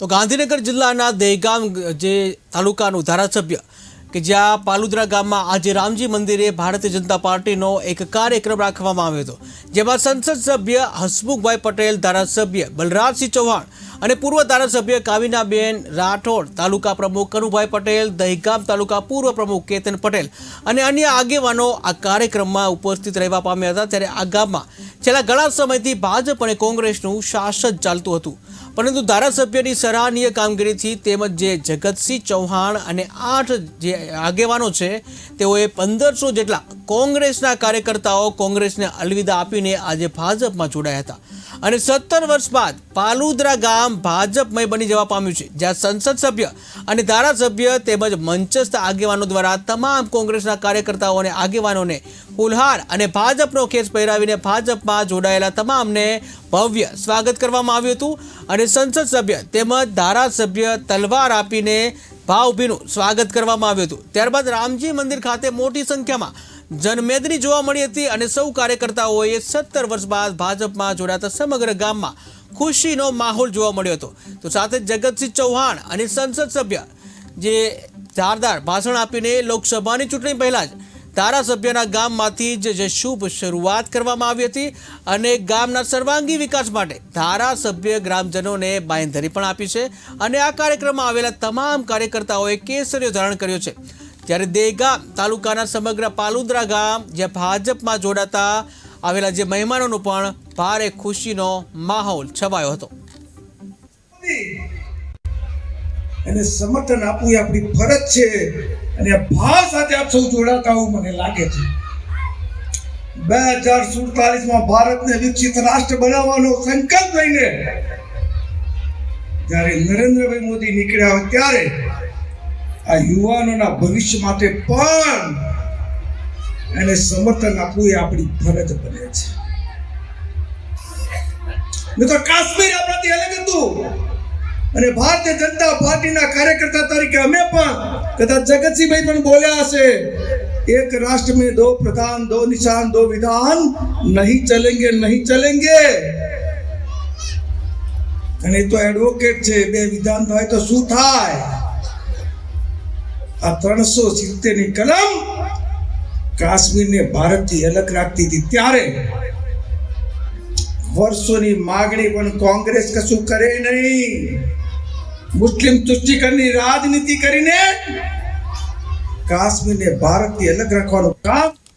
તો ગાંધીનગર જિલ્લાના દહેગામ, જે તાલુકાનું ધારાસભ્ય કે જ્યાં પાલુદ્રા ગામમાં આજે રામજી મંદિરે ભારતીય જનતા પાર્ટીનો એક કાર્યક્રમ રાખવામાં આવ્યો હતો, જેમાં સંસદ સભ્ય હસમુખભાઈ પટેલ, ધારાસભ્ય બલરાજસિંહ ચૌહાણ અને પૂર્વ ધારાસભ્ય કાવિનાબેન રાઠોડ, તાલુકા પ્રમુખ કનુભાઈ પટેલ, દહેગામ તાલુકા પૂર્વ પ્રમુખ કેતન પટેલ અને અન્ય આગેવાનો આ કાર્યક્રમમાં ઉપસ્થિત રહેવા પામ્યા હતા. ત્યારે આ ગામમાં છેલ્લા ઘણા સમયથી ભાજપ અને કોંગ્રેસનું શાસન ચાલતું હતું. પરંતુ ધારાસભ્યની સરાહનીય કામગીરીથી તેમજ જે જગતસિંહ ચૌહાણ અને આઠ જે આગેવાનો છે, તેઓએ પંદરસો જેટલા કોંગ્રેસના કાર્યકર્તાઓ કોંગ્રેસને અલવિદા આપીને આજે ભાજપમાં જોડાયા હતા. અને સત્તર વર્ષ બાદ પાલુદ્રા ગામ ભાજપમય બની જવા પામ્યું છે, જ્યાં સંસદ સભ્ય અને ધારાસભ્ય તેમજ મંચસ્થ આગેવાનો દ્વારા તમામ કોંગ્રેસના કાર્યકર્તાઓ અને આગેવાનોને ફુલહાર અને ભાજપનો ખેસ પહેરાવીને ભાજપમાં જોડાયેલા તમામને ભવ્ય સ્વાગત કરવામાં આવ્યું હતું. અને સંસદ સભ્ય તેમજ ધારાસભ્ય તલવાર આપીને ભાવભીનું સ્વાગત કરવામાં આવ્યું હતું. ત્યારબાદ રામજી મંદિર ખાતે મોટી સંખ્યામાં જનમેદની જોવા મળી હતી અને સૌ કાર્યકર્તાઓએ સત્તર વર્ષ બાદ ભાજપમાં જોડાતા સમગ્ર ગામમાં ખુશીનો માહોલ જોવા મળ્યો હતો. તો સાથે જગતસિંહ ચૌહાણ અને સંસદ સભ્ય જે ધારદાર ભાષણ આપીને લોકસભાની ચૂંટણી પહેલાં જ ધારાસભ્યના ગામમાંથી જે શુભ શરૂઆત કરવામાં આવી હતી અને ગામના સર્વાંગી વિકાસ માટે ધારાસભ્ય ગ્રામજનોને બાંયધરી પણ આપી છે. અને આ કાર્યક્રમમાં આવેલા તમામ કાર્યકર્તાઓએ કેસરીઓ ધારણ કર્યો છે. જ્યારે દેગા તાલુકાના સમગ્ર પાલુદ્રા ગામ જ્યાં ભાજપમાં જોડાતા આવેલા જે મહેમાનોનો પણ ભારે ખુશીનો માહોલ છવાયો હતો. એને સમર્થન આપવું એ આપણી ફરજ છે અને ભાવ સાથે આપ સૌ જોડાતા હોવું મને લાગે છે. બે હજાર સુડતાલીસમાં ભારતને વિકસિત રાષ્ટ્ર બનાવવાનો સંકલ્પ લઈને જ્યારે નરેન્દ્રભાઈ મોદી નીકળ્યા ત્યારે આ યુવાનોના ભવિષ્ય માટે પણ એને સમર્થન આપવું એ આપણી ફરજ બને છે નહીં તો કાશ્મીર આપણાથી અલગ હતું અને ભારતીય જનતા પાર્ટીના કાર્યકર્તા તરીકે અમે પણ કદાચ જગતસિંહભાઈ પણ બોલ્યા હશે એક રાષ્ટ્ર में दो प्रधान दो निशान दो विधान नहीं चलेंगे नहीं चलेंगे અને એ તો એડવોકેટ છે બે વિધાન થાય તો શું થાય આ ત્રણસો સિત્તેરની કલમ કાશ્મીરને ભારતથી અલગ રાખતી હતી. ત્યારે વર્ષોની માગણી પણ કોંગ્રેસ કશું કરે નહીં. મુસ્લિમ તુષ્ટિકરણની રાજનીતિ કરીને કાશ્મીરને ભારતથી અલગ રાખવાનું કામ